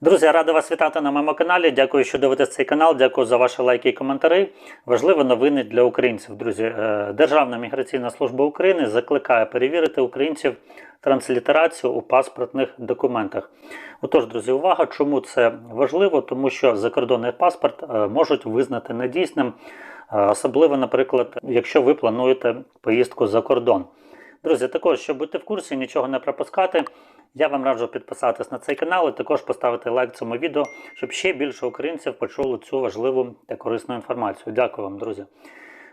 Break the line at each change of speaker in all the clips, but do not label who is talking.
Друзі, я радий вас вітати на моєму каналі. Дякую, що дивитесь цей канал. Дякую за ваші лайки і коментарі. Важливі новини для українців. Друзі, Е, Державна міграційна служба України закликає перевірити українців транслітерацію у паспортних документах. Отож, друзі, увага, чому це важливо? Тому що закордонний паспорт е, можуть визнати недійсним, е, особливо, наприклад, якщо ви плануєте поїздку за кордон. Друзі, також, щоб бути в курсі, нічого не пропускати, я вам раджу підписатись на цей канал і також поставити лайк цьому відео, щоб ще більше українців почули цю важливу та корисну інформацію. Дякую вам, друзі.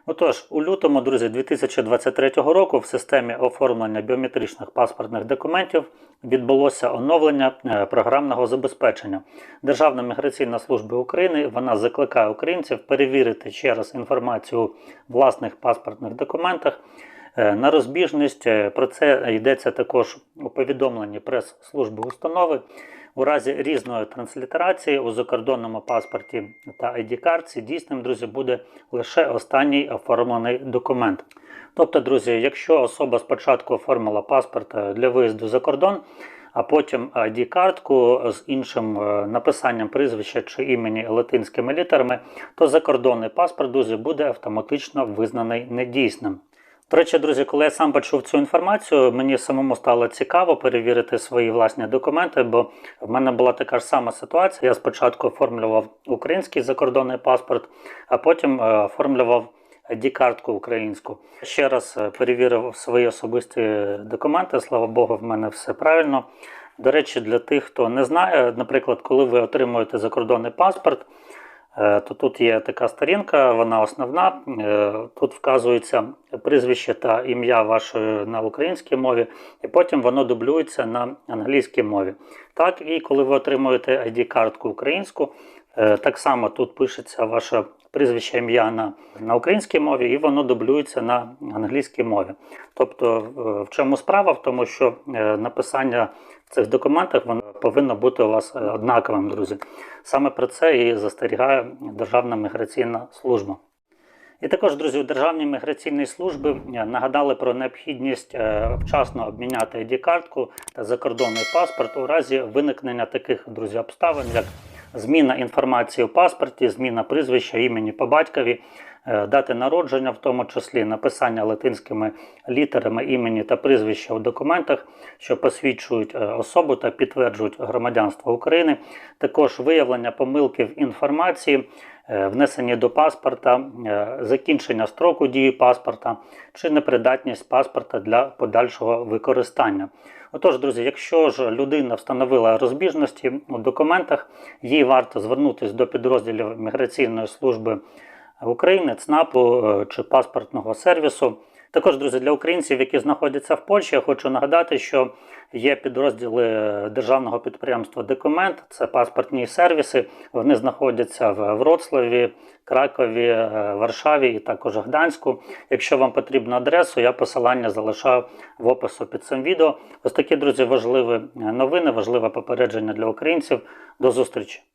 Отож, у лютому, друзі, 2023 року в системі оформлення біометричних паспортних документів відбулося оновлення е, програмного забезпечення. Державна міграційна служба України вона закликає українців перевірити ще раз інформацію власних паспортних документах. Е, На розбіжність е, про це йдеться також у повідомленні прес-служби установи. У разі різної транслітерації у закордонному паспорті та ID-картці дійсним, друзі, буде лише останній оформлений документ. Тобто, друзі, якщо особа спочатку оформила паспорт е, для виїзду за кордон, а потім ID-картку з іншим написанням прізвища чи імені латинськими літерами, то закордонний паспорт, друзі, буде автоматично визнаний недійсним. До речі, друзі, коли я сам почув цю інформацію, мені самому стало цікаво перевірити свої власні документи, бо в мене була така ж сама ситуація. Я спочатку оформлював український закордонний паспорт, а потім е, оформлював ID-картку українську. Ще раз е, перевірив свої особисті документи. Слава Богу, в мене все правильно. До речі, для тих, хто не знає, наприклад, коли ви отримуєте закордонний паспорт. Е, то тут є така сторінка, вона основна. Е, Тут вказується прізвище та ім'я вашої на українській мові, і потім воно дублюється на англійській мові. Так, і коли ви отримуєте ID-картку українську, е, так само тут пишеться ваше прізвище ім'я на, на українській мові, і воно дублюється на англійській мові. Тобто, е, в чому справа? В тому, що е, написання в цих документах воно повинно бути у вас е, однаковим, друзі. Саме про це і застерігає Державна міграційна служба. І також, друзі, у Державній міграційній службі нагадали про необхідність вчасно обміняти ID-картку та закордонний паспорт у разі виникнення таких, друзі, обставин, як зміна інформації у паспорті, зміна прізвища, імені по батькові, е, дати народження, в тому числі написання латинськими літерами імені та прізвища у документах, що посвідчують е, особу та підтверджують громадянство України, також виявлення помилки в інформації, е, внесені до паспорта, е, закінчення строку дії паспорта чи непридатність паспорта для подальшого використання. Отож, друзі, якщо ж людина встановила розбіжності у документах, їй варто звернутися до підрозділів міграційної служби України, ЦНАПу е, чи паспортного сервісу. Також, друзі, для українців, які знаходяться в Польщі, я хочу нагадати, що є підрозділи державного підприємства Документ, це паспортні сервіси. Вони знаходяться в Вроцлаві, Кракові, е, Варшаві і також Гданську. Якщо вам потрібна адресу, я посилання залишаю в опису під цим відео. Ось такі, друзі, важливі новини, важливе попередження для українців. До зустрічі!